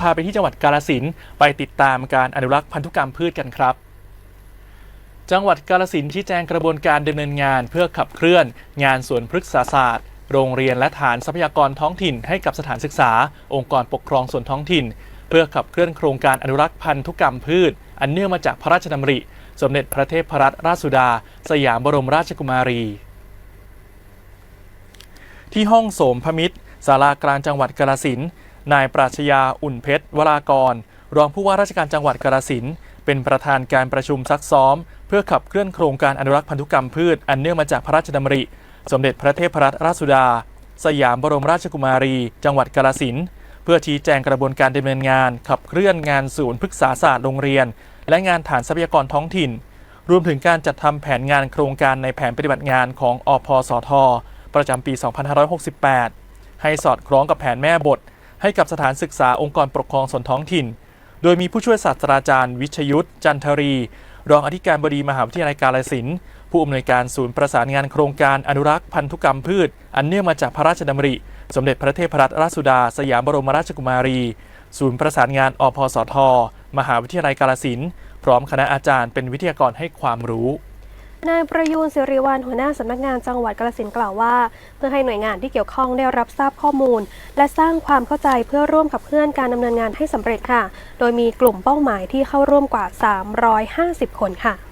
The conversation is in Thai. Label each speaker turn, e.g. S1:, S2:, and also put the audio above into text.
S1: พาไปที่จังหวัดกาฬสินไปติดตามการอนุรักษ์พันธุกรรมพืชกันครับ จังหวัดกาฬสินชี้แจงกระบวนการดำเนินงานเพื่อขับเคลื่อน งานสวนพฤกษาศาสตร์ โรงเรียนและฐานทรัพยากรท้องถิ่นให้กับสถานศึกษา องค์กรปกครองส่วนท้องถิ่น เพื่อขับเคลื่อนโครงการอนุรักษ์พันธุกรรมพืช อันเนื่องมาจากพระราชดำริ สมเด็จพระเทพรัตนราชสุดา สยามบรมราชกุมารี ที่ห้องโสมพมิตรศาลากลางจังหวัดกาฬสิน นายปราชญาอุ่นเพชรวรากร รองผู้ว่าราชการจังหวัดกาฬสินธุ์เป็นประธานการประชุมซักซ้อม เพื่อขับเคลื่อนโครงการอนุรักษ์พันธุกรรมพืช อันเนื่องมาจากพระราชดำริ สมเด็จพระเทพรัตนราชสุดา สยามบรมราชกุมารี จังหวัดกาฬสินธุ์เพื่อชี้แจงกระบวนการดำเนินงาน ขับเคลื่อนงานศูนย์พฤกษาศาสตร์โรงเรียน และงานฐานทรัพยากรท้องถิ่น รวมถึงการจัดทำแผนงานโครงการในแผนปฏิบัติงานของอพสท ประจำปี 2568 ให้สอดคล้องกับแผนแม่บท ให้กับสถานศึกษาองค์กรปกครองส่วนท้องถิ่น โดยมีผู้ช่วยศาสตราจารย์ วิชยุทธจันทรี รองอธิการบดีมหาวิทยาลัยกาฬสินธุ์ผู้อำนวยการศูนย์ประสานงานโครงการอนุรักษ์พันธุกรรมพืช อันเนื่องมาจากพระราชดำริ สมเด็จพระเทพรัตนราชสุดา สยามบรมราชกุมารี ศูนย์ประสานงานอพสท มหาวิทยาลัยกาฬสินธุ์พร้อมคณะอาจารย์เป็นวิทยากรให้ความรู้
S2: นายประยูนสิริวันหัวหน้าสำนักงานจังหวัดกาฬสินธุ์กล่าวว่า เพื่อให้หน่วยงานที่เกี่ยวข้องได้รับทราบข้อมูล และสร้างความเข้าใจเพื่อร่วมกับเพื่อนการดำเนินงานให้สำเร็จค่ะ โดยมีกลุ่มเป้าหมายที่เข้าร่วมกว่า 350 คนค่ะ